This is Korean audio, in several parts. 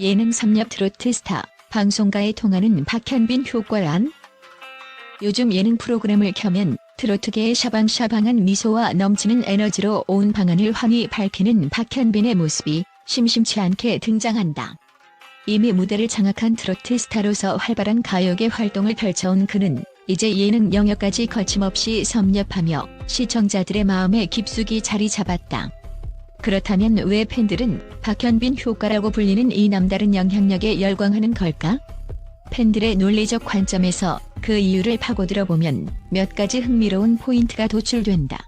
예능 섭렵 트로트 스타, 방송가에 통하는 박현빈 효과란? 요즘 예능 프로그램을 켜면 트로트계의 샤방샤방한 미소와 넘치는 에너지로 온 방안을 환히 밝히는 박현빈의 모습이 심심치 않게 등장한다. 이미 무대를 장악한 트로트 스타로서 활발한 가요계 활동을 펼쳐온 그는 이제 예능 영역까지 거침없이 섭렵하며 시청자들의 마음에 깊숙이 자리 잡았다. 그렇다면 왜 팬들은 박현빈 효과라고 불리는 이 남다른 영향력에 열광하는 걸까? 팬들의 논리적 관점에서 그 이유를 파고들어 보면 몇 가지 흥미로운 포인트가 도출된다.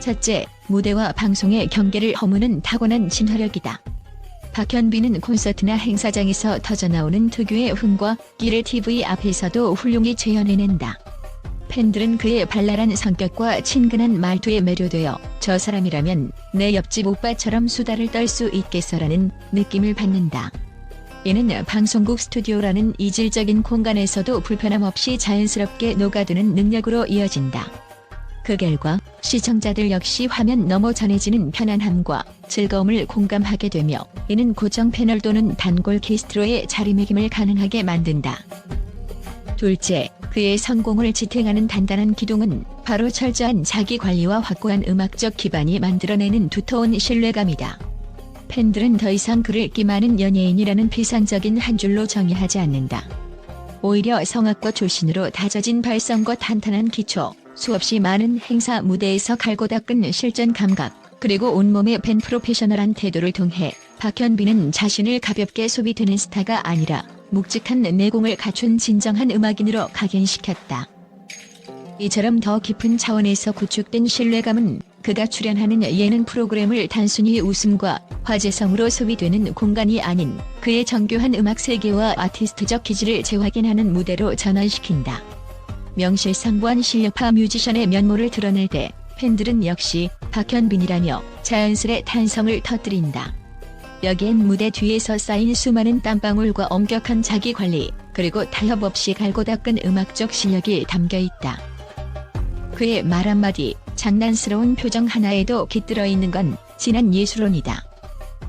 첫째, 무대와 방송의 경계를 허무는 타고난 진화력이다. 박현빈은 콘서트나 행사장에서 터져나오는 특유의 흥과 끼를 TV 앞에서도 훌륭히 재현해낸다. 팬들은 그의 발랄한 성격과 친근한 말투에 매료되어 저 사람이라면 내 옆집 오빠처럼 수다를 떨 수 있겠어라는 느낌을 받는다. 이는 방송국 스튜디오라는 이질적인 공간에서도 불편함 없이 자연스럽게 녹아드는 능력으로 이어진다. 그 결과 시청자들 역시 화면 너머 전해지는 편안함과 즐거움을 공감하게 되며 이는 고정 패널 또는 단골 게스트로의 자리매김을 가능하게 만든다. 둘째, 그의 성공을 지탱하는 단단한 기둥은 바로 철저한 자기 관리와 확고한 음악적 기반이 만들어내는 두터운 신뢰감이다. 팬들은 더 이상 그를 끼 많은 연예인이라는 피상적인 한 줄로 정의하지 않는다. 오히려 성악과 출신으로 다져진 발성과 탄탄한 기초, 수없이 많은 행사 무대에서 갈고 닦은 실전 감각, 그리고 온몸의 팬 프로페셔널한 태도를 통해 박현빈은 자신을 가볍게 소비되는 스타가 아니라 묵직한 내공을 갖춘 진정한 음악인으로 각인시켰다. 이처럼 더 깊은 차원에서 구축된 신뢰감은 그가 출연하는 예능 프로그램을 단순히 웃음과 화제성으로 소비되는 공간이 아닌 그의 정교한 음악 세계와 아티스트적 기질을 재확인하는 무대로 전환시킨다. 명실상부한 실력파 뮤지션의 면모를 드러낼 때 팬들은 역시 박현빈이라며 자연스레 탄성을 터뜨린다. 여기엔 무대 뒤에서 쌓인 수많은 땀방울과 엄격한 자기 관리, 그리고 타협 없이 갈고 닦은 음악적 실력이 담겨 있다. 그의 말 한마디, 장난스러운 표정 하나에도 깃들어 있는 건 진한 예술론이다.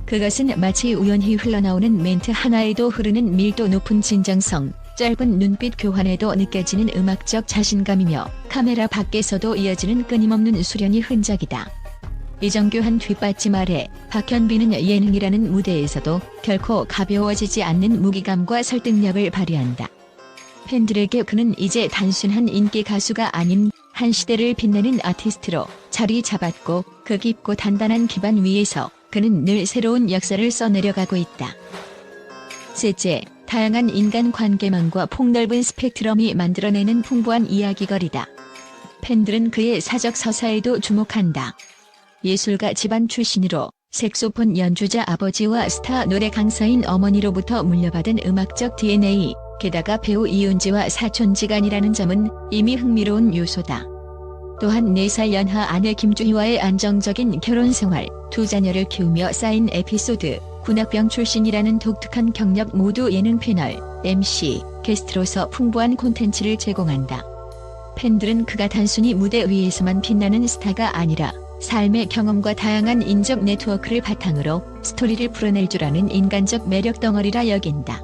그것은 마치 우연히 흘러나오는 멘트 하나에도 흐르는 밀도 높은 진정성, 짧은 눈빛 교환에도 느껴지는 음악적 자신감이며 카메라 밖에서도 이어지는 끊임없는 수련이 흔적이다. 이정교한 뒷받침 아래 박현빈은 예능이라는 무대에서도 결코 가벼워지지 않는 무기감과 설득력을 발휘한다. 팬들에게 그는 이제 단순한 인기 가수가 아닌 한 시대를 빛내는 아티스트로 자리 잡았고 그 깊고 단단한 기반 위에서 그는 늘 새로운 역사를 써내려가고 있다. 셋째, 다양한 인간 관계망과 폭넓은 스펙트럼이 만들어내는 풍부한 이야기거리다. 팬들은 그의 사적 서사에도 주목한다. 예술가 집안 출신으로 색소폰 연주자 아버지와 스타 노래 강사인 어머니로부터 물려받은 음악적 DNA, 게다가 배우 이윤지와 사촌지간이라는 점은 이미 흥미로운 요소다. 또한 4살 연하 아내 김주희와의 안정적인 결혼 생활, 두 자녀를 키우며 쌓인 에피소드, 군악병 출신이라는 독특한 경력 모두 예능 패널, MC, 게스트로서 풍부한 콘텐츠를 제공한다. 팬들은 그가 단순히 무대 위에서만 빛나는 스타가 아니라 삶의 경험과 다양한 인적 네트워크를 바탕으로 스토리를 풀어낼 줄 아는 인간적 매력 덩어리라 여긴다.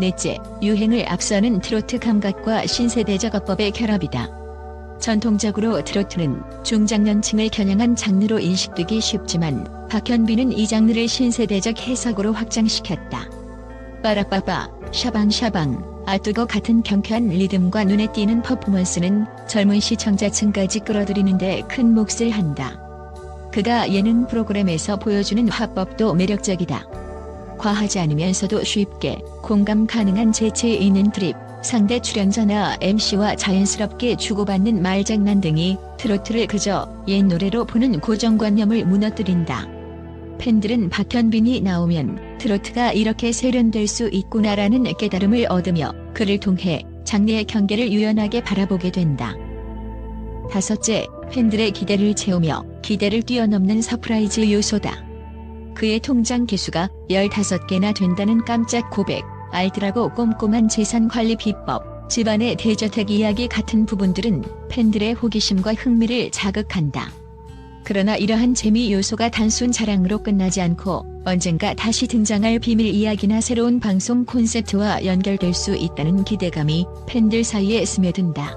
넷째, 유행을 앞서는 트로트 감각과 신세대적 어법의 결합이다. 전통적으로 트로트는 중장년층을 겨냥한 장르로 인식되기 쉽지만 박현빈은 이 장르를 신세대적 해석으로 확장시켰다. 빠라빠빠, 샤방샤방, 아뜨거 같은 경쾌한 리듬과 눈에 띄는 퍼포먼스는 젊은 시청자층까지 끌어들이는데 큰 몫을 한다. 그가 예능 프로그램에서 보여주는 화법도 매력적이다. 과하지 않으면서도 쉽게 공감 가능한 재치 있는 드립, 상대 출연자나 MC와 자연스럽게 주고받는 말장난 등이 트로트를 그저 옛 노래로 보는 고정관념을 무너뜨린다. 팬들은 박현빈이 나오면 트로트가 이렇게 세련될 수 있구나라는 깨달음을 얻으며 그를 통해 장르의 경계를 유연하게 바라보게 된다. 다섯째, 팬들의 기대를 채우며 기대를 뛰어넘는 서프라이즈 요소다. 그의 통장 개수가 15개나 된다는 깜짝 고백, 알뜰하고 꼼꼼한 재산 관리 비법, 집안의 대저택 이야기 같은 부분들은 팬들의 호기심과 흥미를 자극한다. 그러나 이러한 재미 요소가 단순 자랑으로 끝나지 않고 언젠가 다시 등장할 비밀 이야기나 새로운 방송 콘셉트와 연결될 수 있다는 기대감이 팬들 사이에 스며든다.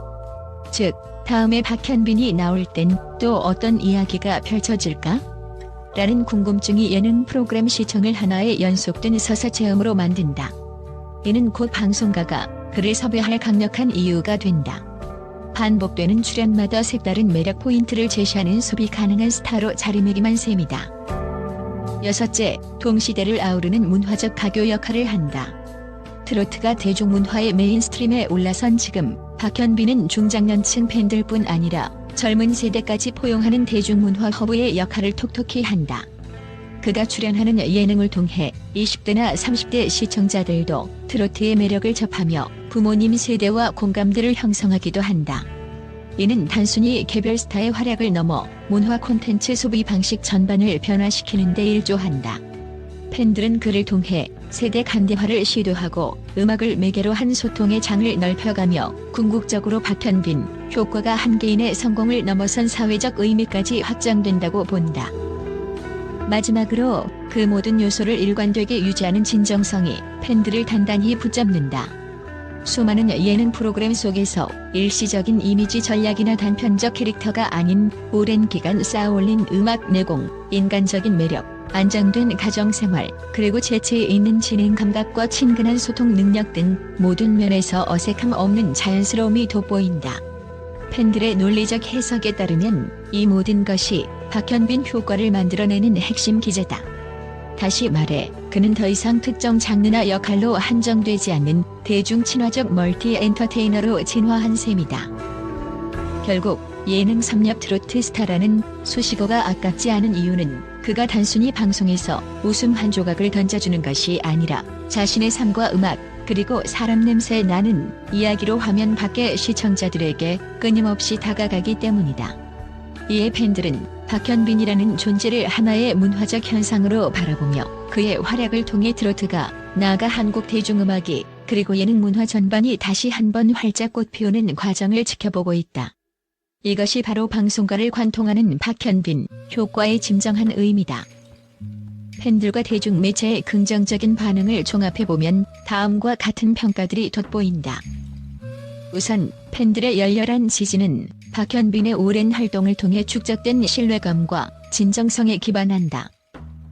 즉, 다음에 박현빈이 나올 땐 또 어떤 이야기가 펼쳐질까? 라는 궁금증이 예능 프로그램 시청을 하나의 연속된 서사 체험으로 만든다. 이는 곧 방송가가 그를 섭외할 강력한 이유가 된다. 반복되는 출연마다 색다른 매력 포인트를 제시하는 소비 가능한 스타로 자리매김한 셈이다. 여섯째, 동시대를 아우르는 문화적 가교 역할을 한다. 트로트가 대중문화의 메인스트림에 올라선 지금 박현빈은 중장년층 팬들뿐 아니라 젊은 세대까지 포용하는 대중문화 허브의 역할을 톡톡히 한다. 그가 출연하는 예능을 통해 20대나 30대 시청자들도 트로트의 매력을 접하며 부모님 세대와 공감대를 형성하기도 한다. 이는 단순히 개별 스타의 활약을 넘어 문화 콘텐츠 소비 방식 전반을 변화시키는 데 일조한다. 팬들은 그를 통해 세대 간대화를 시도하고 음악을 매개로 한 소통의 장을 넓혀가며 궁극적으로 박현빈 효과가 한 개인의 성공을 넘어선 사회적 의미까지 확장된다고 본다. 마지막으로 그 모든 요소를 일관되게 유지하는 진정성이 팬들을 단단히 붙잡는다. 수많은 예능 프로그램 속에서 일시적인 이미지 전략이나 단편적 캐릭터가 아닌 오랜 기간 쌓아올린 음악 내공, 인간적인 매력, 안정된 가정생활, 그리고 재치에 있는 진행 감각과 친근한 소통 능력 등 모든 면에서 어색함 없는 자연스러움이 돋보인다. 팬들의 논리적 해석에 따르면 이 모든 것이 박현빈 효과를 만들어내는 핵심 기제다. 다시 말해, 그는 더 이상 특정 장르나 역할로 한정되지 않는 대중 친화적 멀티 엔터테이너로 진화한 셈이다. 결국 예능 섭렵 트로트 스타라는 수식어가 아깝지 않은 이유는 그가 단순히 방송에서 웃음 한 조각을 던져주는 것이 아니라 자신의 삶과 음악, 그리고 사람 냄새 나는 이야기로 화면 밖의 시청자들에게 끊임없이 다가가기 때문이다. 이에 팬들은 박현빈이라는 존재를 하나의 문화적 현상으로 바라보며 그의 활약을 통해 트로트가 나아가 한국 대중음악이 그리고 예능 문화 전반이 다시 한번 활짝 꽃피우는 과정을 지켜보고 있다. 이것이 바로 방송가를 관통하는 박현빈 효과의 진정한 의미다. 팬들과 대중 매체의 긍정적인 반응을 종합해보면 다음과 같은 평가들이 돋보인다. 우선 팬들의 열렬한 지지는 박현빈의 오랜 활동을 통해 축적된 신뢰감과 진정성에 기반한다.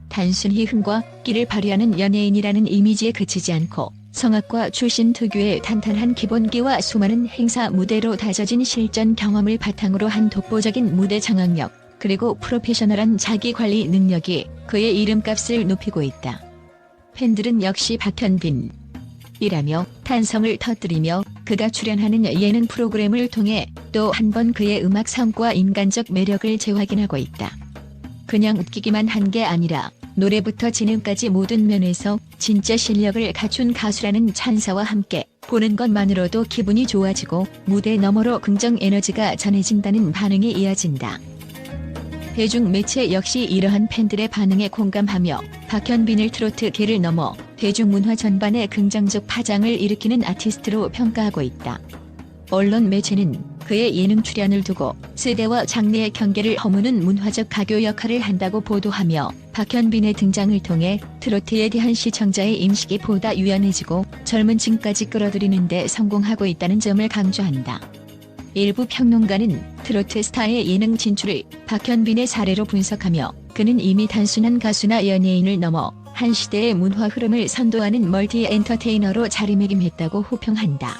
단순히 흥과 끼를 발휘하는 연예인이라는 이미지에 그치지 않고 성악과 출신 특유의 탄탄한 기본기와 수많은 행사 무대로 다져진 실전 경험을 바탕으로 한 독보적인 무대 장악력, 그리고 프로페셔널한 자기관리 능력이 그의 이름값을 높이고 있다. 팬들은 역시 박현빈. 이라며 탄성을 터뜨리며 그가 출연하는 예능 프로그램을 통해 또 한 번 그의 음악 성과 인간적 매력을 재확인하고 있다. 그냥 웃기기만 한 게 아니라 노래부터 진행까지 모든 면에서 진짜 실력을 갖춘 가수라는 찬사와 함께 보는 것만으로도 기분이 좋아지고 무대 너머로 긍정 에너지가 전해진다는 반응이 이어진다. 대중 매체 역시 이러한 팬들의 반응에 공감하며 박현빈을 트로트계를 넘어 대중문화 전반에 긍정적 파장을 일으키는 아티스트로 평가하고 있다. 언론 매체는 그의 예능 출연을 두고 세대와 장르의 경계를 허무는 문화적 가교 역할을 한다고 보도하며 박현빈의 등장을 통해 트로트에 대한 시청자의 인식이 보다 유연해지고 젊은 층까지 끌어들이는 데 성공하고 있다는 점을 강조한다. 일부 평론가는 트로트 스타의 예능 진출을 박현빈의 사례로 분석하며 그는 이미 단순한 가수나 연예인을 넘어 한 시대의 문화 흐름을 선도하는 멀티 엔터테이너로 자리매김했다고 호평한다.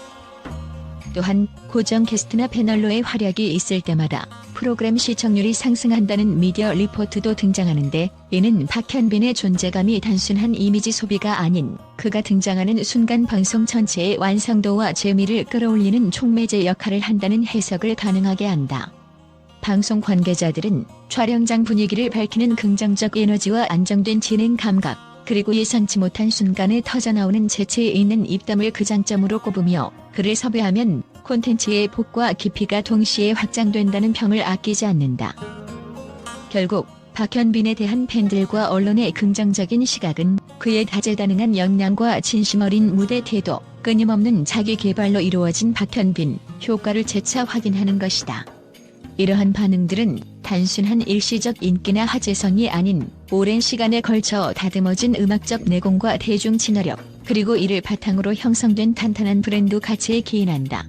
또한 고정 게스트나 패널로의 활약이 있을 때마다 프로그램 시청률이 상승한다는 미디어 리포트도 등장하는데 이는 박현빈의 존재감이 단순한 이미지 소비가 아닌 그가 등장하는 순간 방송 전체의 완성도와 재미를 끌어올리는 촉매제 역할을 한다는 해석을 가능하게 한다. 방송 관계자들은 촬영장 분위기를 밝히는 긍정적 에너지와 안정된 진행 감각, 그리고 예상치 못한 순간에 터져나오는 재치에 있는 입담을 그 장점으로 꼽으며 그를 섭외하면 콘텐츠의 폭과 깊이가 동시에 확장된다는 평을 아끼지 않는다. 결국 박현빈에 대한 팬들과 언론의 긍정적인 시각은 그의 다재다능한 역량과 진심 어린 무대 태도, 끊임없는 자기 개발로 이루어진 박현빈 효과를 재차 확인하는 것이다. 이러한 반응들은 단순한 일시적 인기나 화제성이 아닌 오랜 시간에 걸쳐 다듬어진 음악적 내공과 대중 친화력, 그리고 이를 바탕으로 형성된 탄탄한 브랜드 가치에 기인한다.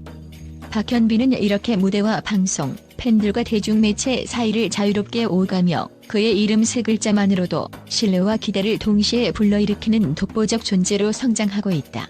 박현빈은 이렇게 무대와 방송, 팬들과 대중매체 사이를 자유롭게 오가며 그의 이름 세 글자만으로도 신뢰와 기대를 동시에 불러일으키는 독보적 존재로 성장하고 있다.